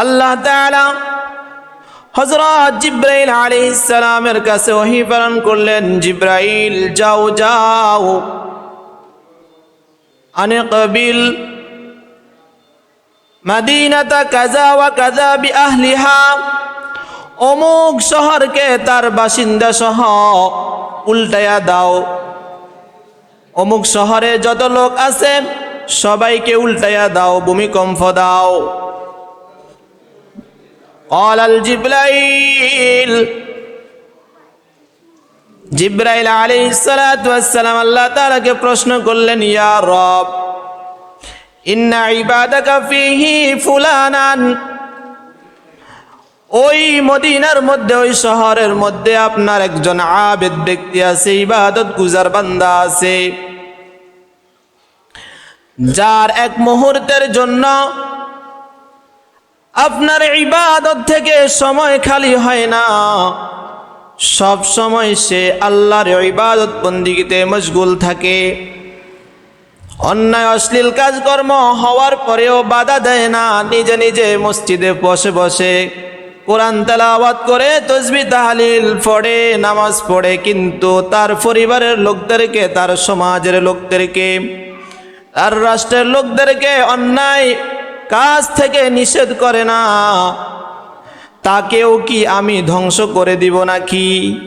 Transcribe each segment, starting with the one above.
আল্লাহ হযরত জিব্রাইল আলাইহিস সালামের কাছে ওহী করলেন, জিব্রাইল, যাও যাও। আনে কবিল কাজা ওয়া অমুক শহরকে তার বাসিন্দা সহ উল্টায়া দাও। অমুক শহরে যত লোক আছে, সবাইকে উল্টায়া দাও, ভূমিকম্প দাও। قال الجبرائيل জিব্রাইল আলাইহিস সালাতু ওয়াসসালাম আল্লাহ তাআলাকে প্রশ্ন করলেন ইয়া রব ইন্না ইবাদাকা ফিহি ফুলানান ওই মদিনার মধ্যে ওই শহরের মধ্যে আপনার একজন আবেদ ব্যক্তি আছে ইবাদত গুজার বান্দা আছে যার এক মুহূর্তের জন্য আপনার ইবাদত থেকে সময় খালি হয় না। সব সময় সে আল্লাহর ইবাদত বন্দিগিতে মশগুল থাকে। অন্যায়, অশ্লীল কাজকর্ম হওয়ার পরেও বাধা দেয় না, নিজে নিজে মসজিদে বসে বসে। কোরআন তেলাওয়াত করে তসবি তাহালিল পড়ে, নামাজ পড়ে, কিন্তু তার পরিবারের লোকদেরকে, তার সমাজের লোকদেরকে, তার রাষ্ট্রের লোকদেরকে অন্যায় কাজ থেকে নিষেধ করে না। তাকেও কি আমি ধ্বংস করে দিব নাকি?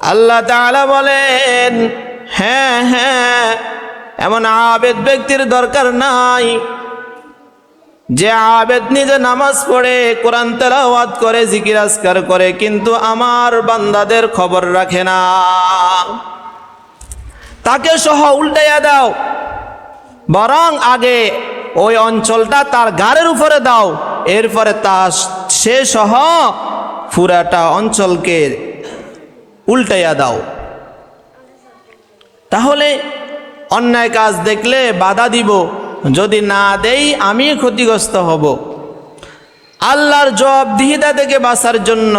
আল্লাহ তাআলা বলেন হ্যাঁ হ্যাঁ এমন আবেদ ব্যক্তির দরকার নাই। যে আবেদ নিজে নামাজ পড়ে, কোরআন তেলাওয়াত করে, জিকির করে, কিন্তু আমার বান্দাদের খবর রাখে না। তাকে সহ উল্টাইয়া দাও। বরং আগে ওই অঞ্চলটা তার গাড়ের উপরে দাও। এরপরে তা সে সহ পুরাটা অঞ্চলকে উল্টাইয়া দাও। তাহলে অন্যায় কাজ দেখলে বাধা দিব, যদি না দেই আমি ক্ষতিগ্রস্ত হব। আল্লাহর জবাবদিহিতা থেকে বাঁচার জন্য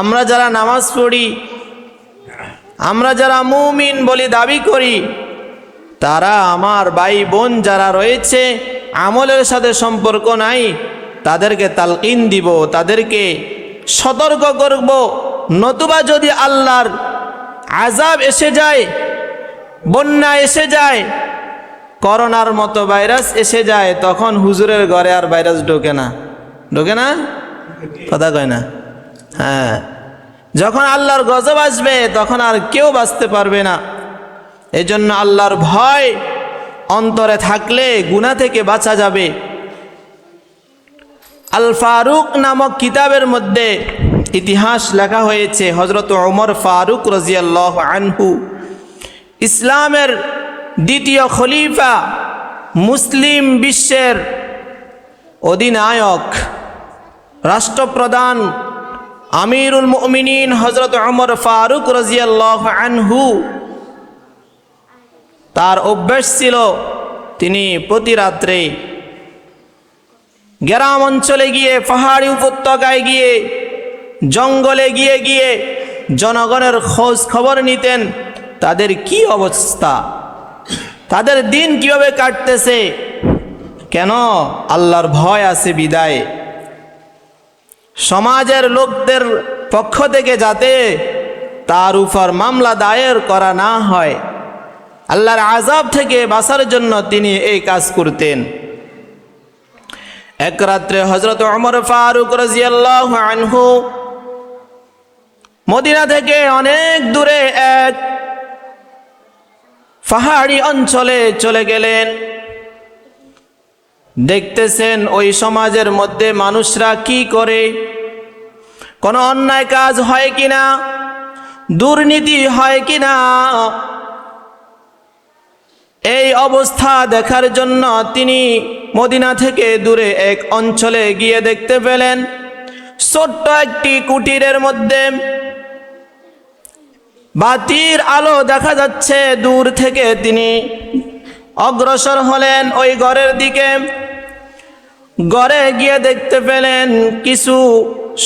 আমরা যারা নামাজ পড়ি, আমরা যারা মুমিন বলি দাবি করি তারা আমার ভাই বোন যারা রয়েছে, আমলের সাথে সম্পর্ক নাই, তাদেরকে তালকিন দিব, তাদেরকে সতর্ক করব। নতুবা যদি আল্লাহর আজাব এসে যায়, বন্যা এসে যায়, করোনার মতো ভাইরাস এসে যায়, তখন হুজুরের ঘরে আর ভাইরাস ঢোকে না। ঢোকে না? কথা কয় না? হ্যাঁ। যখন আল্লাহর গজব আসবে, তখন আর কেউ বাঁচতে পারবে না। এজন্য আল্লাহর ভয় অন্তরে থাকলে গুণা থেকে বাঁচা যাবে। আল ফারুক নামক কিতাবের মধ্যে ইতিহাস লেখা হয়েছে হজরত ওমর ফারুক রাজিয়াল্লাহ আনহু। ইসলামের দ্বিতীয় খলিফা মুসলিম বিশ্বের অধিনায়ক, রাষ্ট্রপ্রধান আমিরুল মুমিনিন হজরত ওমর ফারুক রাজিয়াল্লাহ আনহু। তার অভ্যাস ছিল তিনি প্রতি রাত্রে গ্রাম অঞ্চলে গিয়ে, পাহাড়ি উপত্যকায় গিয়ে, জঙ্গলে গিয়ে গিয়ে জনগণের খোঁজ খবর নিতেন, তাদের কি অবস্থা? তাদের দিন কীভাবে কাটতেছে? কেন আল্লাহর ভয় আছে বিদায়? সমাজের লোকদের পক্ষ থেকে যাতে তার উপর মামলা দায়ের করা না হয়। আল্লাহর আজাব থেকে বাঁচার জন্য তিনি এই কাজ করতেন। এক রাত্রে হজরত অমর ফারুক রাজিয়াল্লাহ আনহু মদিনা থেকে অনেক দূরে এক পাহাড়ি অঞ্চলে চলে গেলেন। দেখতেছেন ওই সমাজের মধ্যে মানুষরা কি করে? কোনো অন্যায় কাজ হয় কিনা? দুর্নীতি হয় কিনা? এই অবস্থা দেখার জন্য তিনি মদিনা থেকে দূরে এক অঞ্চলে গিয়ে দেখতে পেলেন। ছোট্ট একটি কুটিরের মধ্যে বাতির আলো দেখা যাচ্ছে। দূর থেকে তিনি অগ্রসর হলেন ওই ঘরের দিকে। ঘরে গিয়ে দেখতে পেলেন কিছু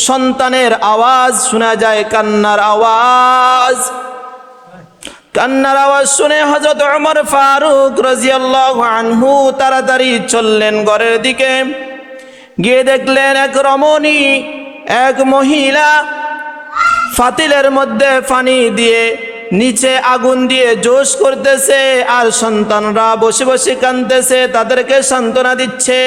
সন্তানের আওয়াজ, শোনা যায় কান্নার আওয়াজ। কান্নার আওয়াজ শুনে হজরত ওমর ফারুক রাজিয়াল্লাহু আনহু তাড়াতাড়ি চললেন ঘরের দিকে। গিয়ে দেখলেন এক রমণী, এক মহিলা ফাতিলের মধ্যে পানি দিয়ে নিচে আগুন দিয়ে জোশ করতেছে আর সন্তানরা বসে বসে কাঁদতেছে, তাদেরকে সান্ত্বনা দিচ্ছে।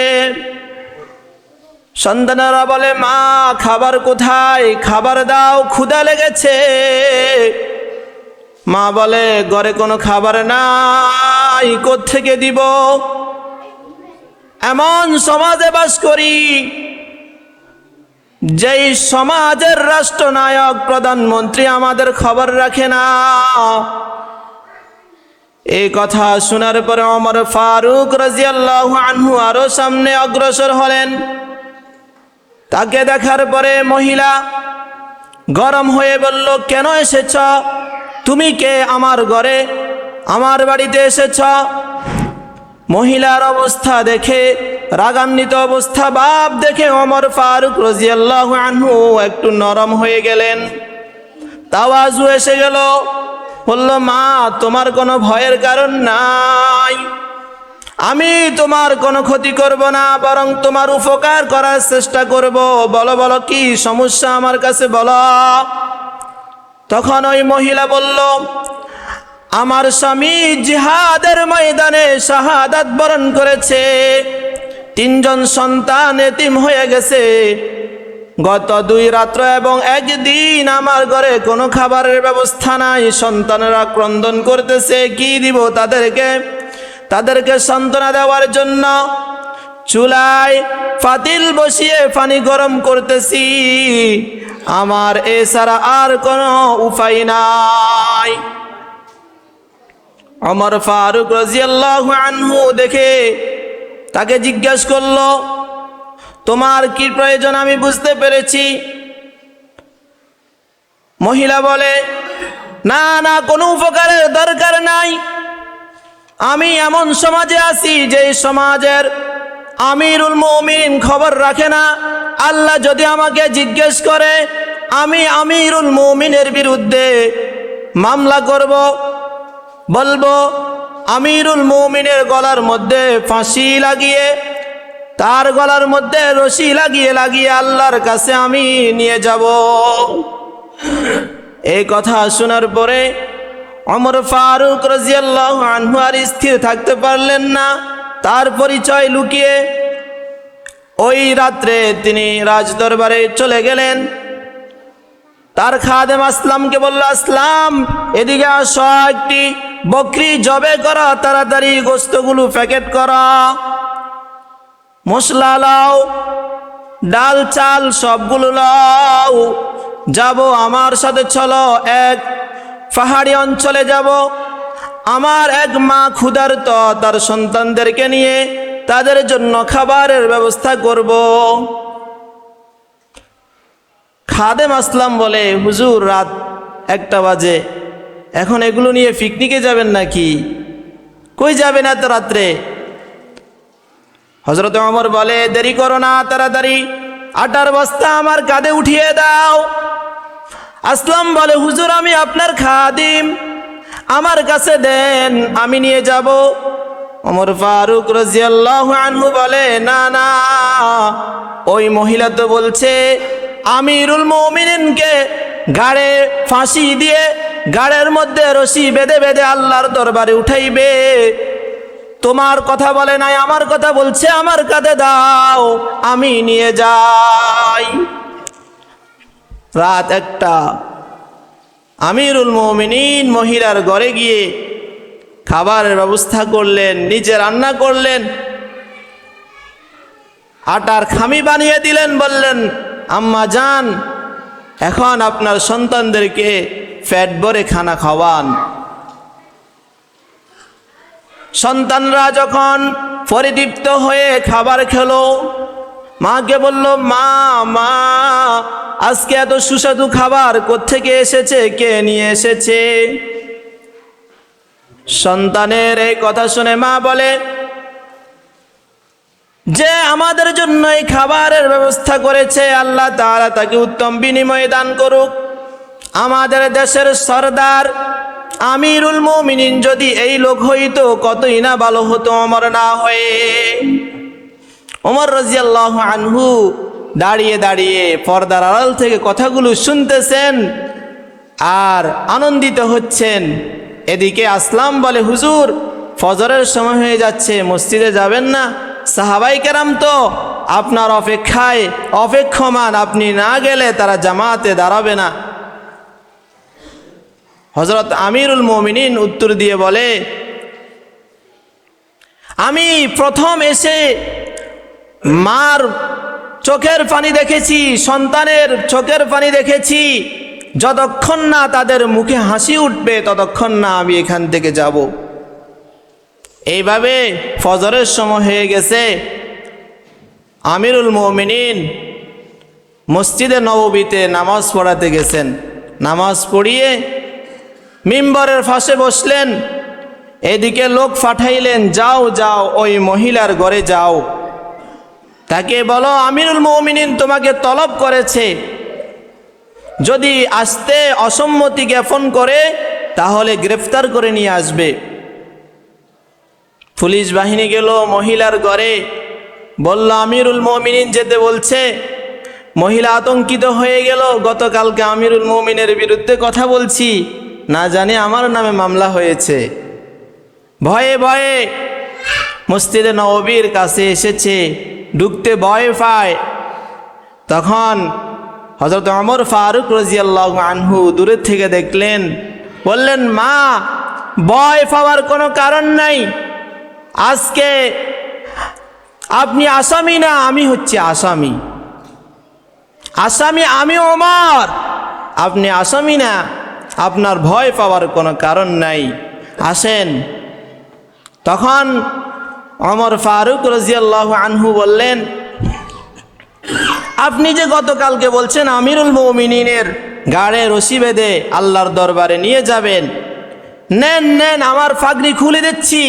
সন্তানেরা বলে, মা, খাবার কোথায়? খাবার দাও, ক্ষুধা লেগেছে। মা বলে, ঘরে কোনো খাবার নাই থেকে দিব? এমন সমাজে বাস করি, যেই সমাজের রাষ্ট্রনায়ক, প্রধানমন্ত্রী আমাদের খবর রাখে না। এই কথা শোনার পরে অমর ফারুক রাজিয়াল্লাহু আনহু আরও সামনে অগ্রসর হলেন। তাকে দেখার পরে মহিলা গরম হয়ে বলল, কেন এসেছ? তুমি কে আমার ঘরে? আমার বাড়িতে এসেছ? মহিলার অবস্থা দেখে, রাগান্বিত অবস্থা, বাপ দেখে অমর ফারুক রাজিয়াল্লাহু আনহু একটু নরম হয়ে গেলেন। তাওয়াজু এসে গেল। বলল, মা, তোমার কোনো ভয়ের কারণ নাই। আমি তোমার কোনো ক্ষতি করব না, বরং তোমার উপকার করার চেষ্টা করব। বলো বলো, কি সমস্যা আমার কাছে বলো। তখন ওই মহিলা বলল, আমার স্বামী জিহাদের ময়দানে শাহাদাত বরণ করেছে। তিনজন সন্তান এতিম হয়ে গেছে। গত দুই রাত্র এবং একদিন আমার ঘরে কোনো খাবারের ব্যবস্থা নাই। সন্তানেরা ক্রন্দন করতেছে, কি দিব তাদেরকে? তাদেরকে সান্ত্বনা দেওয়ার জন্য চুলায় ফাতিল বসিয়ে পানি গরম করতেছি। আমার এছাড়া আর কোনো উপায় নাই। অমর ফারুক রাজিয়াল্লাহু আনহু দেখে তাকে জিজ্ঞেস করল, তোমার কি প্রয়োজন? আমি বুঝতে পেরেছি। মহিলা বলে, না না, কোনো উপকারের দরকার নাই। আমি এমন সমাজে আছি যে সমাজের আমিরুল মমিন খবর রাখে না। আল্লাহ যদি আমাকে জিজ্ঞেস করে, আমি আমিরুল মমিনের বিরুদ্ধে মামলা করব, বলব, আমিরুল মমিনের গলার মধ্যে ফাঁসি লাগিয়ে, তার গলার মধ্যে রশি লাগিয়ে লাগিয়ে আল্লাহর কাছে আমি নিয়ে যাব। এই কথা শোনার পরে অমর ফারুক রাজিয়াল্লাহ আনহু স্থির থাকতে পারলেন না। তার পরিচয় লুকিয়ে ওই রাত্রে তিনি রাজদরবারে চলে গেলেন। তার খাদেম আসলামকে বলল, আসলাম, এদিকে আস, একটি বকরি জবে করা, তাড়াতাড়ি গোস্তগুলো প্যাকেট করা। মশলা লাও, ডাল, চাল সবগুলো লাও। যাব আমার সাথে, চলো, এক পাহাড়ি অঞ্চলে যাব। আমার এক মা ক্ষুধার্ত, তার সন্তানদেরকে নিয়ে তাদের জন্য খাবারের ব্যবস্থা করব। খাদেম আসলাম বলে, হুজুর, রাত একটা বাজে, এখন এগুলো নিয়ে পিকনিকে যাবেন নাকি? কই যাবেন এত রাত্রে? হজরত অমর বলে, দেরি করো না, তাড়াতাড়ি, আটার বস্তা আমার কাঁধে উঠিয়ে দাও। আসলাম বলে, হুজুর, আমি আপনার খাদিম। আমার কাছে দেন, আমি নিয়ে যাব। অমর ফারুক রাজিয়াল্লাহু আনহু বলে, না না। ওই মহিলা তো বলছে, আমিরুল মমিনকে গাড়ে ফাঁসি দিয়ে গাড়ের মধ্যে রশি বেঁধে বেঁধে আল্লাহর দরবারে উঠাইবে। তোমার কথা বলে নাই, আমার কথা বলছে, আমার কাঁধে দাও, আমি নিয়ে যাই। রাত একটা আমিরুল মমিনিন মহিলার ঘরে গিয়ে খাবারের ব্যবস্থা করলেন, নিজে রান্না করলেন, আটার খামি বানিয়ে দিলেন, বললেন, আম্মা যান, এখন আপনার সন্তানদেরকে ফ্যাট ভরে খানা খাওয়ান। সন্তানরা যখন পরিদীপ্ত হয়ে খাবার খেলো মাকে বলল, মা মা, আজকে এত সুস্বাদু খাবার কোত্থেকে এসেছে? কে নিয়ে এসেছে? সন্তানের এই কথা শুনে মা বলে, যে আমাদের জন্য এই খাবারের ব্যবস্থা করেছে, আল্লাহ তাআলা তাকে উত্তম বিনিময় দান করুক। আমাদের দেশের সর্দার আমিরুল মুমিনিন যদি এই লোক হইতো, কতই না ভালো হতো আমার না হয়ে। ওমর রাজিয়াল্লাহ আনহু দাঁড়িয়ে দাঁড়িয়ে পর্দার আড়াল থেকে কথাগুলো শুনতেছেন আর আনন্দিত হচ্ছেন। এদিকে আসলাম বলে, হুজুর, ফজরের সময় হয়ে যাচ্ছে, মসজিদে যাবেন না? সাহাবাই কেরাম তো আপনার অপেক্ষায় অপেক্ষমান, আপনি না গেলে তারা জামাতে দাঁড়াবে না। হজরত আমিরুল মমিনিন উত্তর দিয়ে বলে, আমি প্রথম এসে মার চোখের পানি দেখেছি, সন্তানের চোখের পানি দেখেছি, যতক্ষণ না তাদের মুখে হাসি উঠবে, ততক্ষণ না আমি এখান থেকে যাব। এইভাবে ফজরের সময় হয়ে গেছে। আমিরুল মোমিনিন মসজিদে নববীতে নামাজ পড়াতে গেছেন। নামাজ পড়িয়ে মিম্বরের ফাঁসে বসলেন। এদিকে লোক পাঠাইলেন, যাও যাও, ওই মহিলার ঘরে যাও। তাকে বলো, আমিরুল মৌমিনিন তোমাকে তলব করেছে। যদি আসতে অসম্মতি জ্ঞাপন করে, তাহলে গ্রেফতার করে নিয়ে আসবে। পুলিশ বাহিনী গেল মহিলার ঘরে। বলল, আমিরুল মমিনিন যেতে বলছে। মহিলা আতঙ্কিত হয়ে গেল, গতকালকে আমিরুল মমিনের বিরুদ্ধে কথা বলছি। না জানি আমার নামে মামলা হয়েছে। ভয়ে ভয়ে মসজিদে নববীর কাছে এসেছে। ঢুকতে ভয় পায়। তখন হজরত অমর ফারুক রাজিয়াল্লাহ আনহু দূরের থেকে দেখলেন, বললেন, মা, ভয় পাওয়ার কোনো কারণ নাই। আজকে আপনি আসামি না, আমি হচ্ছে আসামি। আসামি আমি ওমর। আপনি আসামি না, আপনার ভয় পাওয়ার কোনো কারণ নাই। আসেন। তখন অমর ফারুক রাজিয়াল্লাহ আনহু বললেন, আপনি যে গতকালকে বলছেন আমিরুল মৌমিনের গাড়ে রশি বেঁধে আল্লাহর দরবারে নিয়ে যাবেন, নেন নেন, আমার ফাগরি খুলে দিচ্ছি।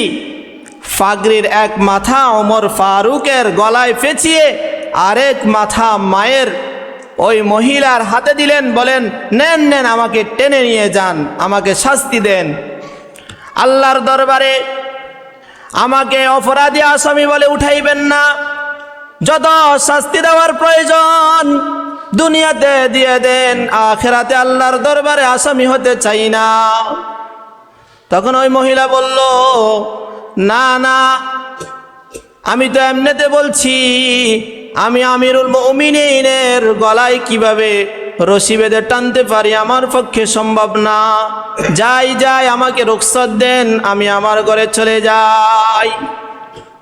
ফাগরির এক মাথা অমর ফারুকের গলায় পেঁচিয়ে আরেক মাথা মায়ের ওই মহিলার হাতে দিলেন, বলেন, নেন নেন, আমাকে টেনে নিয়ে যান, আমাকে শাস্তি দেন। আল্লাহর দরবারে আমাকে অপরাধী আসামি বলে উঠাইবেন না। যত শাস্তি দেওয়ার প্রয়োজন, দুনিয়াতে দিয়ে দেন, আখেরাতে আল্লাহর দরবারে আসামি হতে চাই না। তখন ওই মহিলা বলল, না না, আমি তো এমনিতে বলছি, আমি আমিরুল মমিনের গলায় কীভাবে রশি বেঁধে টানতে পারি, আমার পক্ষে সম্ভব না। যাই যাই, আমাকে রুখসত দেন, আমি আমার ঘরে চলে যাই।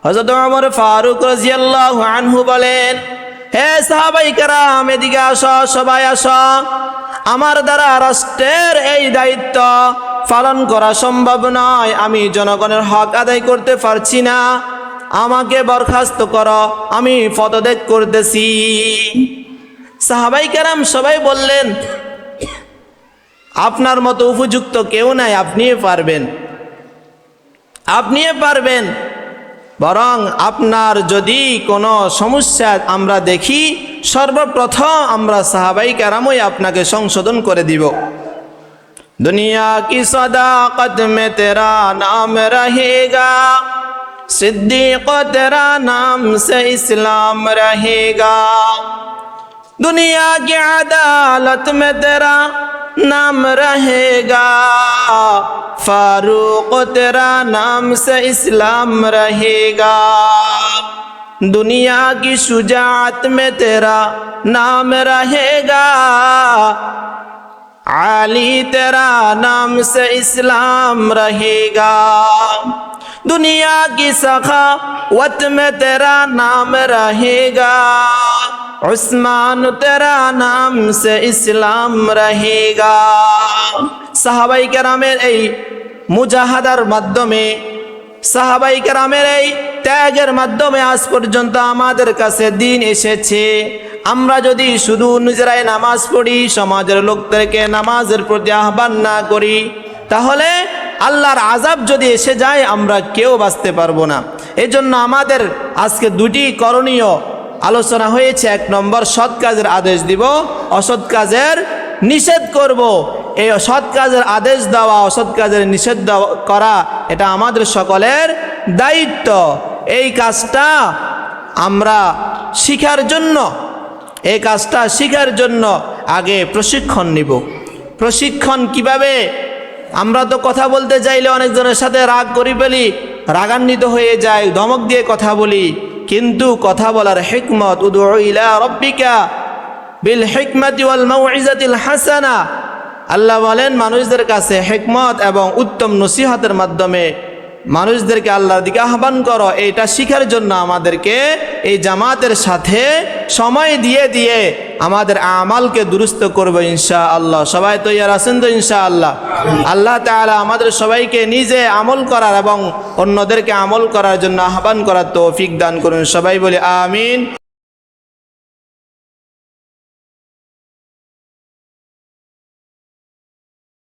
হজরত আমার ফারুক রাজিয়াল্লাহু আনহু বলেন, হে সাহাবাই কারাম, এদিকে আসো, সবাই আস। আমার দ্বারা রাষ্ট্রের এই দায়িত্ব পালন করা সম্ভব নয়। আমি জনগণের হক আদায় করতে পারছি না। আমাকে বরখাস্ত করো, আমি পদত্যাগ করতেছি। সাহাবাই কারাম সবাই বললেন, আপনার মতো উপযুক্ত কেউ নাই, আপনিই পারবেন। আপনিই পারবেন। বরং আপনার যদি কোনো সমস্যা আমরা দেখি, সর্বপ্রথম আমরা সাহাবাই কারামই আপনাকে সংশোধন করে দিব। দুনিয়া কি সদা কদমে তেরা নাম রহেগা? সিদ্দিক তেরা নাম সে ইসলাম রহেগা। दुनिया की अदालत में तेरा नाम रहेगा। फारूक तेरा नाम से इस्लाम रहेगा। दुनिया की शुजात में तेरा नाम रहेगा। आली तेरा नाम से इस्लाम रहेगा। दुनिया की सखावत में तेरा नाम रहेगा उस्मान तेरा नाम से इस्लाम रहेगा সাহাবাই কেরামের এই মুজাহাদার মাধ্যমে সাহাবাই কেরামের এই ত্যাগের মাধ্যমে আজ পর্যন্ত আমাদের কাছে দিন এসেছে আমরা যদি শুধু নিজেরাই নামাজ পড়ি সমাজের লোকদেরকে নামাজের প্রতি আহ্বান না করি তাহলে আল্লাহর আজাব যদি এসে যায়, আমরা কেউ বাঁচতে পারব না। এই জন্য আমাদের আজকে দুটি করণীয় আলোচনা হয়েছে। এক নম্বর, সৎ কাজের আদেশ দিব, অসৎ কাজের নিষেধ করব। এই সৎ কাজের আদেশ দেওয়া, অসৎ কাজের নিষেধ করা, এটা আমাদের সকলের দায়িত্ব। এই কাজটা আমরা শিখার জন্য, এই কাজটা শিখার জন্য আগে প্রশিক্ষণ নিব। প্রশিক্ষণ কীভাবে আমরা তো কথা বলতে চাইলে অনেকজনের সাথে রাগ করি ফেলি, রাগান্বিত হয়ে যায় ধমক দিয়ে কথা বলি। কিন্তু কথা বলার হেকমত ইলা রব্বিকা বিল হেকমত হাসানা। আল্লাহ বলেন, মানুষদের কাছে হেকমত এবং উত্তম নসিহতের মাধ্যমে মানুষদেরকে আল্লাহর দিকে আহ্বান করো, এটা শিখার জন্য আমাদেরকে এই জামাতের সাথে সময় দিয়ে দিয়ে আমাদের আমালকে দুরুস্ত করব ইনশা আল্লাহ সবাই তৈয়ার আছেন তো ইনশা আল্লাহ আল্লাহ তালা আমাদের সবাইকে নিজে আমল করার এবং অন্যদেরকে আমল করার জন্য আহ্বান করার তৌফিক দান করুন। সবাই বলে, আমিন।